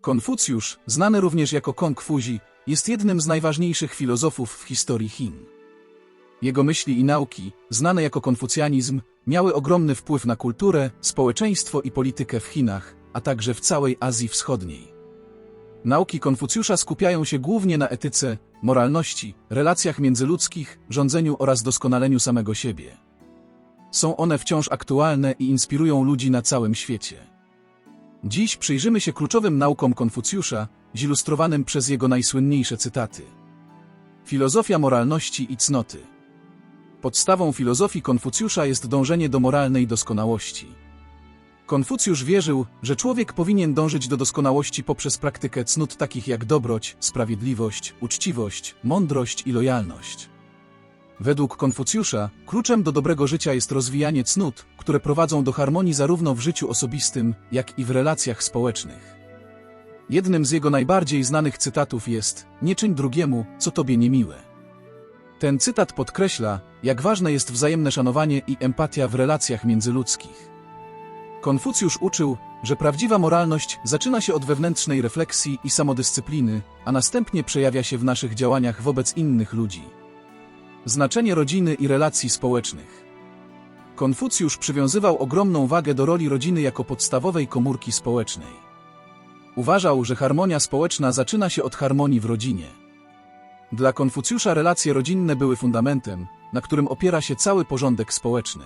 Konfucjusz, znany również jako Kong Fuzi, jest jednym z najważniejszych filozofów w historii Chin. Jego myśli i nauki, znane jako konfucjanizm, miały ogromny wpływ na kulturę, społeczeństwo i politykę w Chinach, a także w całej Azji Wschodniej. Nauki Konfucjusza skupiają się głównie na etyce, moralności, relacjach międzyludzkich, rządzeniu oraz doskonaleniu samego siebie. Są one wciąż aktualne i inspirują ludzi na całym świecie. Dziś przyjrzymy się kluczowym naukom Konfucjusza, zilustrowanym przez jego najsłynniejsze cytaty. Filozofia moralności i cnoty. Podstawą filozofii Konfucjusza jest dążenie do moralnej doskonałości. Konfucjusz wierzył, że człowiek powinien dążyć do doskonałości poprzez praktykę cnót takich jak dobroć, sprawiedliwość, uczciwość, mądrość i lojalność. Według Konfucjusza, kluczem do dobrego życia jest rozwijanie cnót, które prowadzą do harmonii zarówno w życiu osobistym, jak i w relacjach społecznych. Jednym z jego najbardziej znanych cytatów jest: Nie czyń drugiemu, co tobie niemiłe. Ten cytat podkreśla, jak ważne jest wzajemne szanowanie i empatia w relacjach międzyludzkich. Konfucjusz uczył, że prawdziwa moralność zaczyna się od wewnętrznej refleksji i samodyscypliny, a następnie przejawia się w naszych działaniach wobec innych ludzi. Znaczenie rodziny i relacji społecznych. Konfucjusz przywiązywał ogromną wagę do roli rodziny jako podstawowej komórki społecznej. Uważał, że harmonia społeczna zaczyna się od harmonii w rodzinie. Dla Konfucjusza relacje rodzinne były fundamentem, na którym opiera się cały porządek społeczny.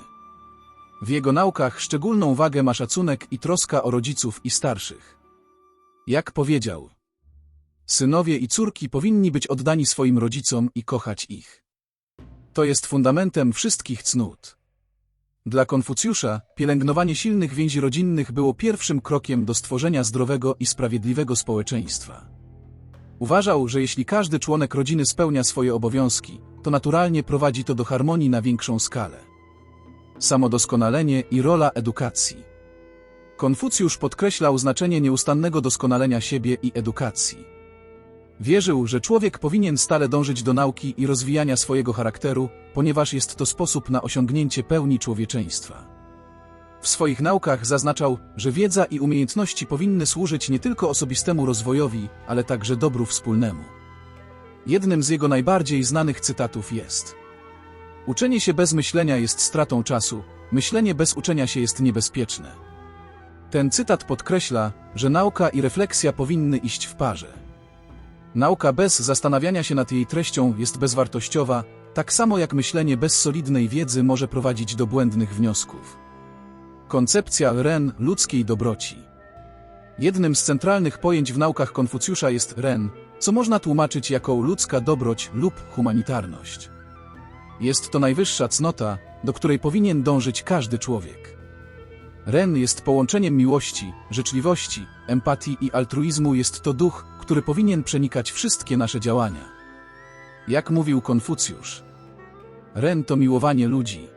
W jego naukach szczególną wagę ma szacunek i troska o rodziców i starszych. Jak powiedział, synowie i córki powinni być oddani swoim rodzicom i kochać ich. To jest fundamentem wszystkich cnót. Dla Konfucjusza pielęgnowanie silnych więzi rodzinnych było pierwszym krokiem do stworzenia zdrowego i sprawiedliwego społeczeństwa. Uważał, że jeśli każdy członek rodziny spełnia swoje obowiązki, to naturalnie prowadzi to do harmonii na większą skalę. Samodoskonalenie i rola edukacji. Konfucjusz podkreślał znaczenie nieustannego doskonalenia siebie i edukacji. Wierzył, że człowiek powinien stale dążyć do nauki i rozwijania swojego charakteru, ponieważ jest to sposób na osiągnięcie pełni człowieczeństwa. W swoich naukach zaznaczał, że wiedza i umiejętności powinny służyć nie tylko osobistemu rozwojowi, ale także dobru wspólnemu. Jednym z jego najbardziej znanych cytatów jest: Uczenie się bez myślenia jest stratą czasu, myślenie bez uczenia się jest niebezpieczne. Ten cytat podkreśla, że nauka i refleksja powinny iść w parze. Nauka bez zastanawiania się nad jej treścią jest bezwartościowa, tak samo jak myślenie bez solidnej wiedzy może prowadzić do błędnych wniosków. Koncepcja Ren ludzkiej dobroci. Jednym z centralnych pojęć w naukach Konfucjusza jest Ren, co można tłumaczyć jako ludzka dobroć lub humanitarność. Jest to najwyższa cnota, do której powinien dążyć każdy człowiek. Ren jest połączeniem miłości, życzliwości, empatii i altruizmu jest to duch, który powinien przenikać wszystkie nasze działania. Jak mówił Konfucjusz, Ren to miłowanie ludzi.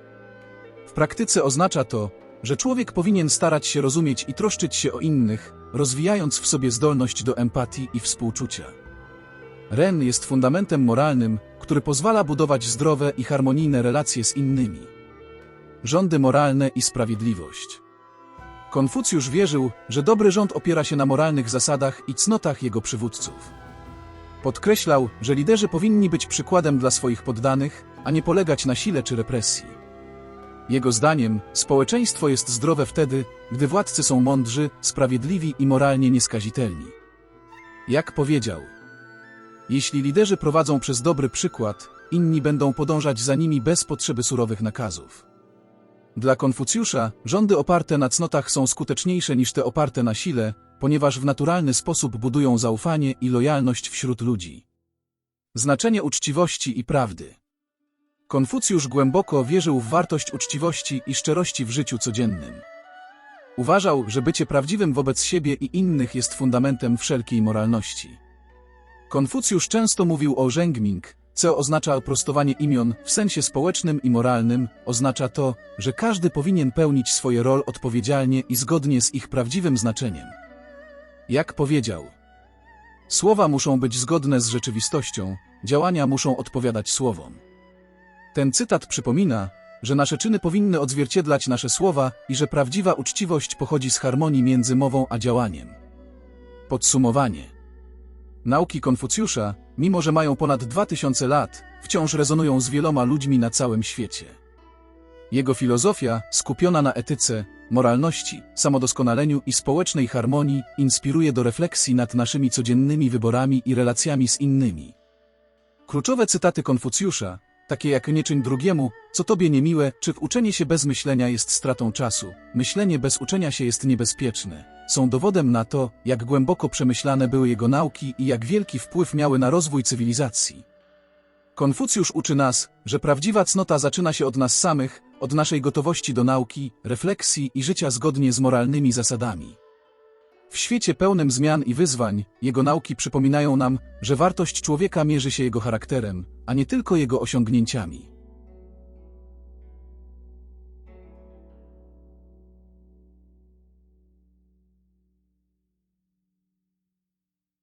W praktyce oznacza to, że człowiek powinien starać się rozumieć i troszczyć się o innych, rozwijając w sobie zdolność do empatii i współczucia. Ren jest fundamentem moralnym, który pozwala budować zdrowe i harmonijne relacje z innymi. Rządy moralne i sprawiedliwość. Konfucjusz wierzył, że dobry rząd opiera się na moralnych zasadach i cnotach jego przywódców. Podkreślał, że liderzy powinni być przykładem dla swoich poddanych, a nie polegać na sile czy represji. Jego zdaniem, społeczeństwo jest zdrowe wtedy, gdy władcy są mądrzy, sprawiedliwi i moralnie nieskazitelni. Jak powiedział, jeśli liderzy prowadzą przez dobry przykład, inni będą podążać za nimi bez potrzeby surowych nakazów. Dla Konfucjusza rządy oparte na cnotach są skuteczniejsze niż te oparte na sile, ponieważ w naturalny sposób budują zaufanie i lojalność wśród ludzi. Znaczenie uczciwości i prawdy. Konfucjusz głęboko wierzył w wartość uczciwości i szczerości w życiu codziennym. Uważał, że bycie prawdziwym wobec siebie i innych jest fundamentem wszelkiej moralności. Konfucjusz często mówił o Zhengming, co oznacza prostowanie imion w sensie społecznym i moralnym, oznacza to, że każdy powinien pełnić swoje rol odpowiedzialnie i zgodnie z ich prawdziwym znaczeniem. Jak powiedział, słowa muszą być zgodne z rzeczywistością, działania muszą odpowiadać słowom. Ten cytat przypomina, że nasze czyny powinny odzwierciedlać nasze słowa i że prawdziwa uczciwość pochodzi z harmonii między mową a działaniem. Podsumowanie. Nauki Konfucjusza, mimo że mają ponad 2000 lat, wciąż rezonują z wieloma ludźmi na całym świecie. Jego filozofia, skupiona na etyce, moralności, samodoskonaleniu i społecznej harmonii, inspiruje do refleksji nad naszymi codziennymi wyborami i relacjami z innymi. Kluczowe cytaty Konfucjusza, takie jak nie czyń drugiemu, co tobie niemiłe, czy uczenie się bez myślenia jest stratą czasu, myślenie bez uczenia się jest niebezpieczne, są dowodem na to, jak głęboko przemyślane były jego nauki i jak wielki wpływ miały na rozwój cywilizacji. Konfucjusz uczy nas, że prawdziwa cnota zaczyna się od nas samych, od naszej gotowości do nauki, refleksji i życia zgodnie z moralnymi zasadami. W świecie pełnym zmian i wyzwań, jego nauki przypominają nam, że wartość człowieka mierzy się jego charakterem, a nie tylko jego osiągnięciami.